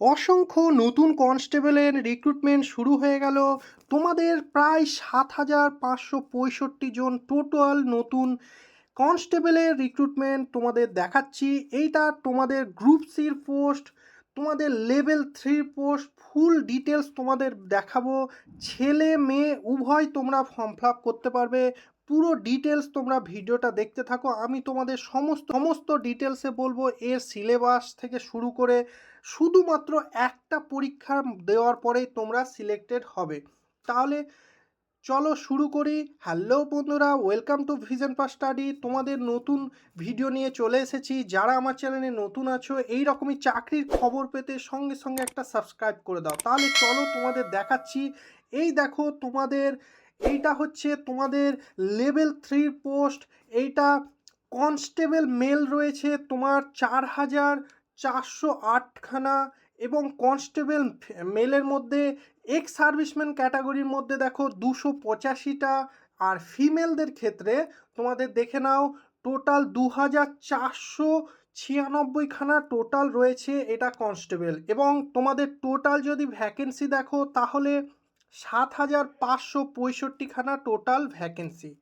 অসংখ্য নতুন কনস্টেবলের রিক্রুটমেন্ট শুরু হয়ে গেল। তোমাদের প্রায় সাত হাজার পাঁচশো পঁয়ষট্টি জন টোটাল নতুন কনস্টেবলের রিক্রুটমেন্ট তোমাদের দেখাচ্ছি। এইটা তোমাদের গ্রুপ সির পোস্ট তোমাদের লেভেল থ্রির পোস্ট ফুল ডিটেলস তোমাদের দেখাবো। ছেলে, মেয়ে, উভয় তোমরা ফর্ম ফিল করতে পারবে। পুরো ডিটেলস তোমরা ভিডিওটা দেখতে থাকো। আমি তোমাদের সমস্ত সমস্ত ডিটেলসে বলব, এর সিলেবাস থেকে শুরু করে শুধুমাত্র একটা পরীক্ষা দেওয়ার পরেই তোমরা সিলেক্টেড হবে। তাহলে চলো শুরু করি। হ্যালো বন্ধুরা welcome to vision pass study তোমাদের নতুন ভিডিও নিয়ে চলে এসেছি। যারা আমার চ্যানেলে নতুন আছো এই রকমই চাকরির খবর পেতে সঙ্গে সঙ্গে একটা সাবস্ক্রাইব করে দাও। তাহলে চলো তোমাদের দেখাচ্ছি। এই দেখো তোমাদের এইটা হচ্ছে তোমাদের লেভেল থ্রির পোস্ট। এইটা কনস্টেবল মেল রয়েছে তোমার চার হাজার চারশো আটখানা এবং কনস্টেবল মেলের মধ্যে এক্স সার্ভিসম্যান ক্যাটাগরির মধ্যে দেখো দুশো পঁচাশিটা। আর ফিমেলদের ক্ষেত্রে তোমাদের দেখে নাও, টোটাল দু হাজার চারশো ছিয়ানব্বইখানা টোটাল রয়েছে এটা কনস্টেবল। এবং তোমাদের টোটাল যদি ভ্যাকেন্সি দেখো তাহলে সাত হাজার পাঁচশো পঁয়ষট্টিখানা টোটাল ভ্যাকেন্সি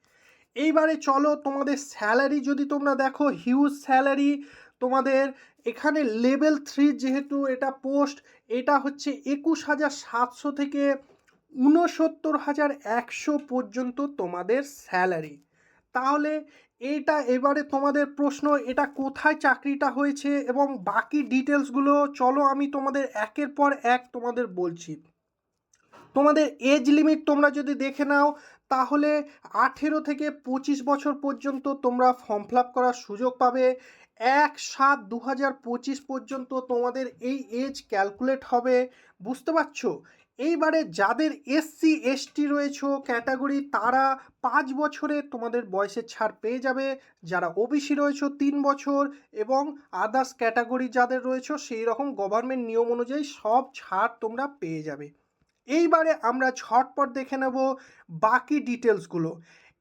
এইবারে চলো তোমাদের স্যালারি যদি তোমরা দেখো হিউজ স্যালারি তোমাদের এখানে লেভেল থ্রি যেহেতু এটা পোস্ট এটা হচ্ছে একুশ হাজার সাতশো থেকে ঊনসত্তর হাজার একশো পর্যন্ত তোমাদের স্যালারি তাহলে এটা এবারে তোমাদের প্রশ্ন, এটা কোথায় চাকরিটা হয়েছে এবং বাকি ডিটেলসগুলো চলো আমি তোমাদের একের পর এক তোমাদের বলছি। তোমাদের এজ লিমিট তোমরা যদি দেখে নাও, তাহলে আঠেরো থেকে পঁচিশ বছর পর্যন্ত তোমরা ফর্ম ফিল আপ করার সুযোগ পাবে। এক সাত দু হাজার পঁচিশ পর্যন্ত তোমাদের এই এজ ক্যালকুলেট হবে। বুঝতে পারছ? এইবারে যাদের এসসি এসটি রয়েছে ক্যাটাগরি তারা পাঁচ বছরে তোমাদের বয়সের ছাড় পেয়ে যাবে। যারা ওবিসি রয়েছে, তিন বছর এবং আদার্স ক্যাটাগরি যাদের রয়েছে সেই রকম গভর্নমেন্ট নিয়ম অনুযায়ী সব ছাড় তোমরা পেয়ে যাবে। এইবারে আমরা ঝটপট দেখে নেব বাকি ডিটেলসগুলো।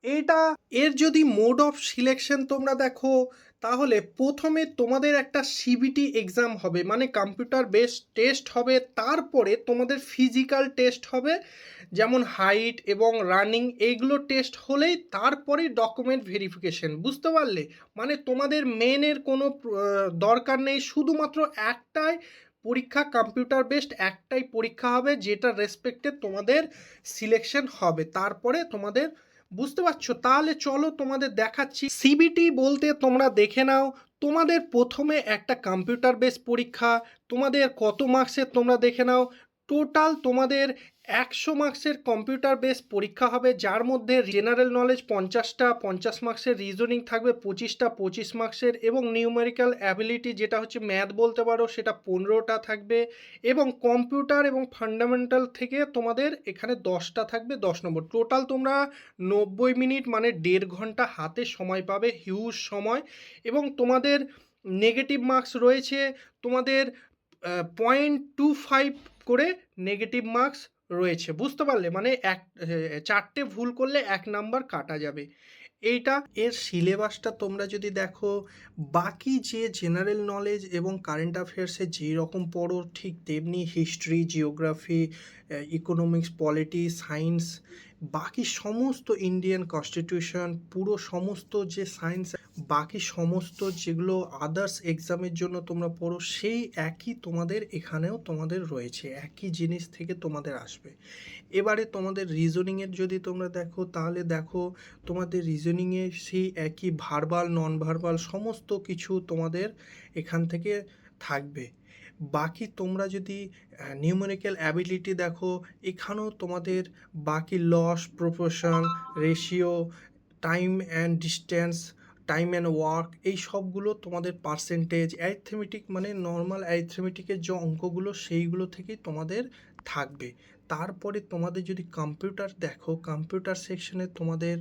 এটা এর যদি মোড অফ সিলেকশন তোমরা দেখো, তাহলে প্রথমে তোমাদের একটা সিবিটি এক্সাম হবে মানে কম্পিউটার বেস টেস্ট হবে, তারপরে তোমাদের ফিজিক্যাল টেস্ট হবে, যেমন হাইট এবং রানিং এইগুলো টেস্ট হলেই তারপরে ডকুমেন্ট ভেরিফিকেশন বুঝতে পারলে? মানে তোমাদের মেনের কোনো দরকার নেই, শুধুমাত্র একটাই পরীক্ষা কম্পিউটার বেসড একটাই পরীক্ষা হবে যেটা রেসপেক্টে তোমাদের সিলেকশন হবে। তারপরে তোমাদের, বুঝতে পারছ? তাহলে চলো তোমাদের দেখাচ্ছি। সিবিটি বলতে তোমরা দেখে নাও, তোমাদের প্রথমে একটা কম্পিউটার বেস পরীক্ষা, তোমাদের কত মার্কসের তোমরা দেখে নাও। টোটাল তোমাদের একশো মার্কসের কম্পিউটার বেস পরীক্ষা হবে, যার মধ্যে জেনারেল নলেজ পঞ্চাশটা, পঞ্চাশ মার্কসের রিজনিং থাকবে, পঁচিশটা পঁচিশ মার্কসের এবং নিউমেরিক্যাল অ্যাবিলিটি যেটা হচ্ছে ম্যাথ বলতে পারো, সেটা পনেরোটা থাকবে এবং কম্পিউটার এবং ফান্ডামেন্টাল থেকে তোমাদের এখানে দশটা থাকবে, দশ নম্বর। টোটাল তোমরা নব্বই মিনিট মানে দেড় ঘণ্টা হাতে সময় পাবে হিউজ সময় এবং তোমাদের নেগেটিভ মার্কস রয়েছে, তোমাদের পয়েন্ট টু ফাইভ করে নেগেটিভ মার্কস রয়েছে। বুঝতে পারলে? মানে এক চারটে ভুল করলে এক নাম্বার কাটা যাবে। এইটা এর সিলেবাসটা তোমরা যদি দেখো, বাকি যে জেনারেল নলেজ এবং কারেন্ট অ্যাফেয়ার্সে যেই রকম পড়ো, ঠিক তেমনি history geography economics polity science বাকি সমস্ত ইন্ডিয়ান কনস্টিটিউশন পুরো সমস্ত যে সায়েন্স বাকি সমস্ত যেগুলো আদার্স এক্সামের জন্য তোমরা পড়ো, সেই একই তোমাদের এখানেও তোমাদের রয়েছে, একই জিনিস থেকে তোমাদের আসবে। এবারে তোমাদের রিজনিংয়ের যদি তোমরা দেখো, তাহলে দেখো তোমাদের রিজনিংয়ে সেই একই ভার্বাল নন ভার্বাল সমস্ত কিছু তোমাদের এখান থেকে থাকবে। বাকি তোমরা যদি নিউমেরিক্যাল অ্যাবিলিটি দেখো, এখানেও তোমাদের বাকি loss proportion ratio time and distance time and work এই সবগুলো তোমাদের পার্সেন্টেজ অ্যারিথমেটিক মানে নর্মাল অ্যারিথমেটিকের যে অঙ্কগুলো, সেইগুলো থেকেই তোমাদের থাকবে। তারপরে তোমাদের যদি কম্পিউটার দেখো কম্পিউটার সেকশনে তোমাদের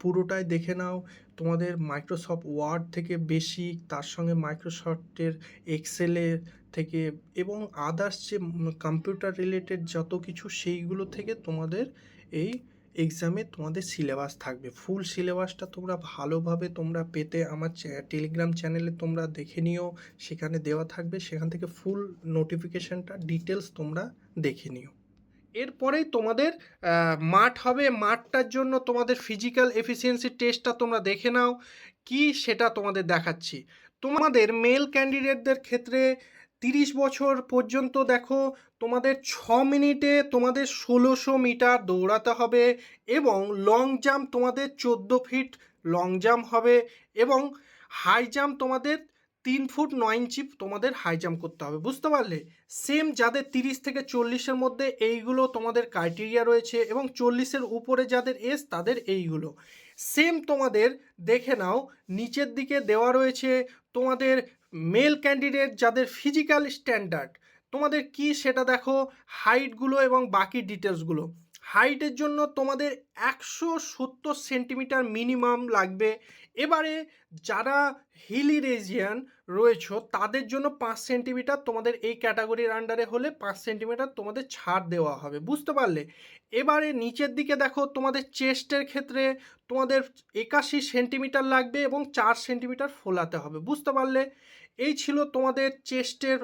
পুরোটাই দেখে নাও। তোমাদের মাইক্রোসফট ওয়ার্ড থেকে বেশি তার সঙ্গে মাইক্রোসফটের এক্সেলের থেকে এবং আদার্স যে কম্পিউটার রিলেটেড যত কিছু সেইগুলো থেকে তোমাদের এই এক্সামে তোমাদের সিলেবাস থাকবে। ফুল সিলেবাসটা তোমরা ভালোভাবে তোমরা পেতে আমার টেলিগ্রাম চ্যানেলে তোমরা দেখে নিও, সেখানে দেওয়া থাকবে, সেখান থেকে ফুল নোটিফিকেশানটা ডিটেলস তোমরা দেখে নিও। এরপরেই তোমাদের মাঠ হবে, মাঠটার জন্য তোমাদের ফিজিক্যাল এফিসিয়েন্সি টেস্টটা তোমরা দেখে নাও, কি সেটা তোমাদের দেখাচ্ছি। তোমাদের মেল ক্যান্ডিডেটদের ক্ষেত্রে তিরিশ বছর পর্যন্ত দেখো তোমাদের ছ মিনিটে তোমাদের ষোলোশো মিটার দৌড়াতে হবে এবং লং জাম্প তোমাদের চোদ্দ ফিট লং জাম্প হবে এবং হাই জাম্প তোমাদের তিন ফুট নয় ইঞ্চি তোমাদের হাই জাম্প করতে হবে, বুঝতে পারলে? সেম যাদের তিরিশ থেকে চল্লিশের মধ্যে এইগুলো তোমাদের ক্রাইটেরিয়া রয়েছে এবং চল্লিশের উপরে যাদের এস তাদের এইগুলো। সেম তোমাদের দেখে নাও, নিচের দিকে দেওয়া রয়েছে তোমাদের মেল ক্যান্ডিডেট যাদের ফিজিক্যাল স্ট্যান্ডার্ড তোমাদের কি সেটা দেখো হাইটগুলো এবং বাকি ডিটেলসগুলো হাইটের জন্য তোমাদের একশো সত্তর সেন্টিমিটার মিনিমাম লাগবে এবারে যারা হিলি রেজিয়ান রয়েছে, তাদের জন্য পাঁচ সেন্টিমিটার তোমাদের এই ক্যাটাগরির আন্ডারে হলে পাঁচ সেন্টিমিটার তোমাদের ছাড় দেওয়া হবে, বুঝতে পারলে? এবারে নিচের দিকে দেখো, তোমাদের চেস্টের ক্ষেত্রে তোমাদের একাশি সেন্টিমিটার লাগবে এবং চার সেন্টিমিটার ফোলাতে হবে, বুঝতে পারলে? এই ছিল তোমাদের চেস্টের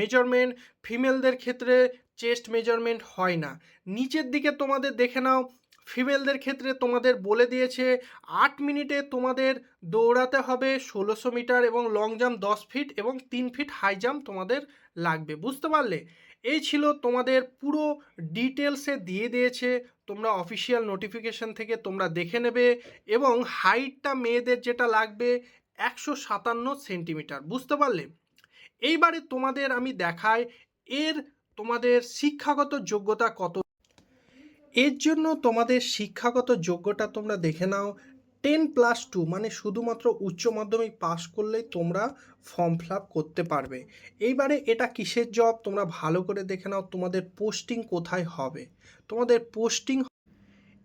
মেজারমেন্ট ফিমেলদের ক্ষেত্রে চেস্ট মেজারমেন্ট হয় না। নিচের দিকে তোমাদের দেখে নাও ফিমেলদের ক্ষেত্রে তোমাদের বলে দিয়েছে, আট মিনিটে তোমাদের দৌড়াতে হবে ষোলোশো মিটার এবং লং জাম্প দশ ফিট এবং তিন ফিট হাই জাম্প তোমাদের লাগবে। বুঝতে পারলে? এই ছিল তোমাদের পুরো ডিটেলসে দিয়ে দিয়েছে, তোমরা অফিসিয়াল নোটিফিকেশন থেকে তোমরা দেখে নেবে এবং হাইটটা মেয়েদের যেটা লাগবে একশো সাতান্ন সেন্টিমিটার বুঝতে পারলে? এইবারে তোমাদের আমি দেখাই, এর তোমাদের শিক্ষাগত যোগ্যতা কত এর জন্য তোমাদের শিক্ষাগত যোগ্যতা তোমরা দেখে নাও। টেন প্লাস টু মানে শুধুমাত্র উচ্চ মাধ্যমিক পাস করলেই তোমরা ফর্ম ফিল করতে পারবে। এইবারে এটা কিসের জব? তোমরা ভালো করে দেখে নাও তোমাদের পোস্টিং কোথায় হবে। তোমাদের পোস্টিং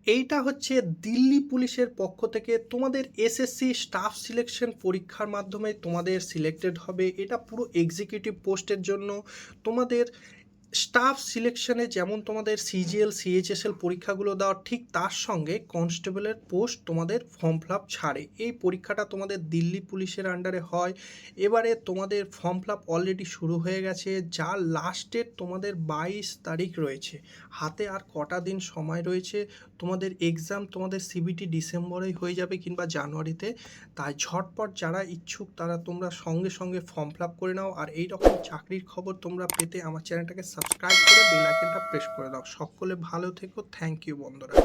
এইটা হচ্ছে দিল্লি পুলিশের পক্ষ থেকে। তোমাদের এসএসসি স্টাফ সিলেকশন পরীক্ষার মাধ্যমে তোমাদের সিলেক্টেড হবে। এটা পুরো এক্সিকিউটিভ পোস্টের জন্য। তোমাদের স্টাফ সিলেকশনে যেমন তোমাদের সিজিএল, সিএইচএসএল পরীক্ষাগুলো দেওয়া ঠিক তার সঙ্গে কনস্টেবলের পোস্ট তোমাদের ফর্ম ফিল আপ ছাড়ে। এই পরীক্ষাটা তোমাদের দিল্লি পুলিশের আন্ডারে হয়। এবারে তোমাদের ফর্ম ফিল আপ অলরেডি শুরু হয়ে গেছে যা লাস্টের তোমাদের বাইশ তারিখ রয়েছে। হাতে আর কটা দিন সময় রয়েছে তোমাদের এক্সাম তোমাদের সিবিটি ডিসেম্বরেই হয়ে যাবে কিংবা জানুয়ারিতে। তাই ঝটপট যারা ইচ্ছুক তারা তোমরা সঙ্গে সঙ্গে ফর্ম ফিল করে নাও আর এই রকম চাকরির খবর তোমরা পেতে আমার চ্যানেলটাকে সাবস্ক্রাইব করে বেল আইকনটা প্রেস করে দাও। সকলে ভালো থেকো। থ্যাংক ইউ বন্ধুরা।